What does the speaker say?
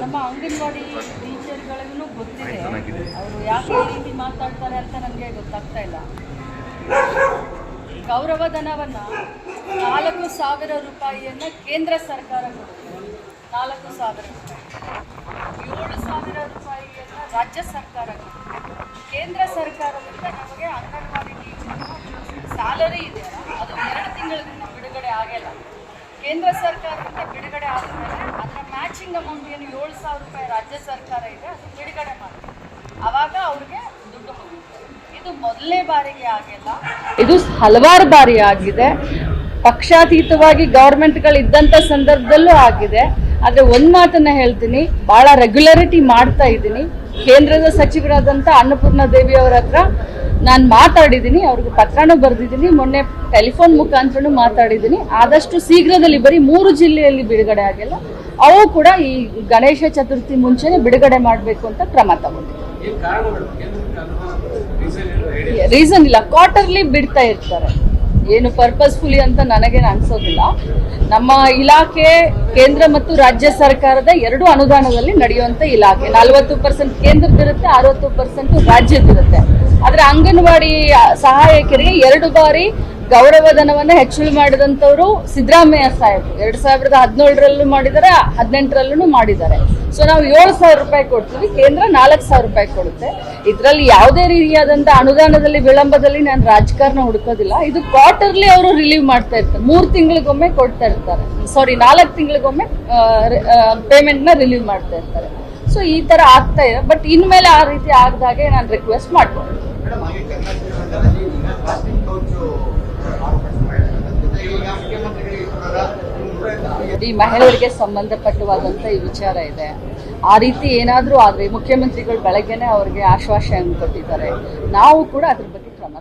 ನಮ್ಮ ಅಂಗನವಾಡಿ ಟೀಚರ್ಗಳಿಗೂ ಗೊತ್ತಿದೆ. ಅವರು ಯಾಕೆ ಈ ರೀತಿ ಮಾತಾಡ್ತಾರೆ ಅಂತ ನನಗೆ ಗೊತ್ತಾಗ್ತಾ ಇಲ್ಲ. ಗೌರವಧನವನ್ನು ನಾಲ್ಕು ಸಾವಿರ ರೂಪಾಯಿಯನ್ನು ಕೇಂದ್ರ ಸರ್ಕಾರ ಕೊಡುತ್ತೆ. ನಾಲ್ಕು ಸಾವಿರ ರೂಪಾಯಿ. ಏಳು ಸಾವಿರ ರೂಪಾಯಿಯನ್ನು ರಾಜ್ಯ ಸರ್ಕಾರ ಕೊಡುತ್ತೆ. ಕೇಂದ್ರ ಸರ್ಕಾರದಿಂದ ನಮಗೆ ಅಂಗನವಾಡಿ ಟೀಚರ್ ಸ್ಯಾಲರಿ ಇದೆ ಅದು ಎರಡು ತಿಂಗಳಿಂದ ಬಿಡುಗಡೆ ಆಗಿಲ್ಲ. ಕೇಂದ್ರ ಸರ್ಕಾರದಿಂದ ಬಿಡುಗಡೆ ಅದರ ಮ್ಯಾಚಿಂಗ್ ಅಮೌಂಟ್ ಏನು ಏಳು ಸಾವಿರ ರೂಪಾಯಿ ರಾಜ್ಯ ಸರ್ಕಾರ ಇದೆ, ಅದು ಬಿಡುಗಡೆ ಮಾಡ್ತಾರೆ ಆವಾಗ ಅವ್ರಿಗೆ ದುಡ್ಡು ಹೋಗುತ್ತೆ. ಇದು ಮೊದಲನೇ ಬಾರಿಗೆ ಆಗಿಲ್ಲ. ಇದು ಹಲವಾರು ಬಾರಿ ಆಗಿದೆ. ಪಕ್ಷಾತೀತವಾಗಿ ಗೌರ್ಮೆಂಟ್ಗಳು ಇದ್ದಂಥ ಸಂದರ್ಭದಲ್ಲೂ ಆಗಿದೆ. ಆದರೆ ಒಂದು ಮಾತನ್ನ ಹೇಳ್ತೀನಿ, ಭಾಳ ರೆಗ್ಯುಲರಿಟಿ ಮಾಡ್ತಾ ಇದ್ದೀನಿ. ಕೇಂದ್ರದ ಸಚಿವರಾದಂಥ ಅನ್ನಪೂರ್ಣ ದೇವಿ ಅವರ ಹತ್ರ ನಾನು ಮಾತಾಡಿದ್ದೀನಿ ಅವ್ರಿಗೆ ಪತ್ರನೂ ಬರೆದಿದ್ದೀನಿ ಮೊನ್ನೆ ಟೆಲಿಫೋನ್ ಮುಖಾಂತರನೂ ಮಾತಾಡಿದ್ದೀನಿ ಆದಷ್ಟು ಶೀಘ್ರದಲ್ಲಿ ಬರೀ ಮೂರು ಜಿಲ್ಲೆಯಲ್ಲಿ ಬಿಡುಗಡೆ ಆಗಿಲ್ಲ. ಅವು ಕೂಡ ಈ ಗಣೇಶ ಚತುರ್ಥಿ ಮುಂಚೆನೆ ಬಿಡುಗಡೆ ಮಾಡಬೇಕು ಅಂತ ಕ್ರಮ ತಗೊಂಡಿದ್ದೀನಿ ರೀಸನ್ ಇಲ್ಲ ಕ್ವಾರ್ಟರ್ಲಿ ಬಿಡ್ತಾ ಇರ್ತಾರೆ. ಏನು ಪರ್ಪಸ್ಫುಲಿ ಅಂತ ನನಗೇನು ಅನಿಸೋದಿಲ್ಲ. ನಮ್ಮ ಇಲಾಖೆ, ಕೇಂದ್ರ ಮತ್ತು ರಾಜ್ಯ ಸರ್ಕಾರದ ಎರಡು ಅನುದಾನದಲ್ಲಿ ನಡೆಯುವಂಥ ಇಲಾಖೆ. ನಲವತ್ತು ಪರ್ಸೆಂಟ್ ಕೇಂದ್ರದಿರುತ್ತೆ ಅರವತ್ತು ಪರ್ಸೆಂಟ್ ರಾಜ್ಯದಿರುತ್ತೆ ಆದರೆ ಅಂಗನವಾಡಿ ಸಹಾಯಕರಿಗೆ ಎರಡು ಬಾರಿ ಗೌರವಧನವನ್ನ ಹೆಚ್ಚಳ ಮಾಡಿದಂತವರು ಸಿದ್ದರಾಮಯ್ಯ ಸಾಹೇಬ್. ಎರಡ್ ಸಾವಿರದ ಹದಿನೇಳರಲ್ಲೂ ಮಾಡಿದ್ದಾರೆ, ಹದಿನೆಂಟರಲ್ಲೂ ಮಾಡಿದ್ದಾರೆ. ಸೊ ನಾವು ಏಳು ಸಾವಿರ ರೂಪಾಯಿ ಕೊಡ್ತೀವಿ, ಕೇಂದ್ರ ನಾಲ್ಕು ಸಾವಿರ ರೂಪಾಯಿ ಕೊಡುತ್ತೆ. ಇದರಲ್ಲಿ ಯಾವುದೇ ರೀತಿಯಾದಂತ ಅನುದಾನದಲ್ಲಿ, ವಿಳಂಬದಲ್ಲಿ ನಾನು ರಾಜಕಾರಣ ಹುಡುಕೋದಿಲ್ಲ. ಇದು ಕ್ವಾರ್ಟರ್ಲಿ ಅವರು ರಿಲೀವ್ ಮಾಡ್ತಾ ಇರ್ತಾರೆ. ಮೂರು ತಿಂಗಳಿಗೊಮ್ಮೆ ಕೊಡ್ತಾ ಇರ್ತಾರೆ. ಸಾರಿ ನಾಲ್ಕು ತಿಂಗಳಿಗೊಮ್ಮೆ ಪೇಮೆಂಟ್ನ ರಿಲೀವ್ ಮಾಡ್ತಾ ಇರ್ತಾರೆ. ಸೊ ಈ ತರ ಆಗ್ತಾ ಇದೆ. ಬಟ್ ಇನ್ಮೇಲೆ ಆ ರೀತಿ ಆಗದಾಗೆ ನಾನು ರಿಕ್ವೆಸ್ಟ್ ಮಾಡ್ಕೊಂಡು ಈ ಮಹಿಳೆಯರಿಗೆ ಸಂಬಂಧಪಟ್ಟವಾದಂಥ ಈ ವಿಚಾರ ಇದೆ. ಆ ರೀತಿ ಏನಾದರೂ ಆದರೆ ಮುಖ್ಯಮಂತ್ರಿಗಳು ಬೆಳಗ್ಗೆನೆ ಅವರಿಗೆ ಆಶ್ವಾಸನೆ ಕೊಟ್ಟಿದ್ದಾರೆ. ನಾವು ಕೂಡ ಅದ್ರ ಬಗ್ಗೆ ಕ್ರಮ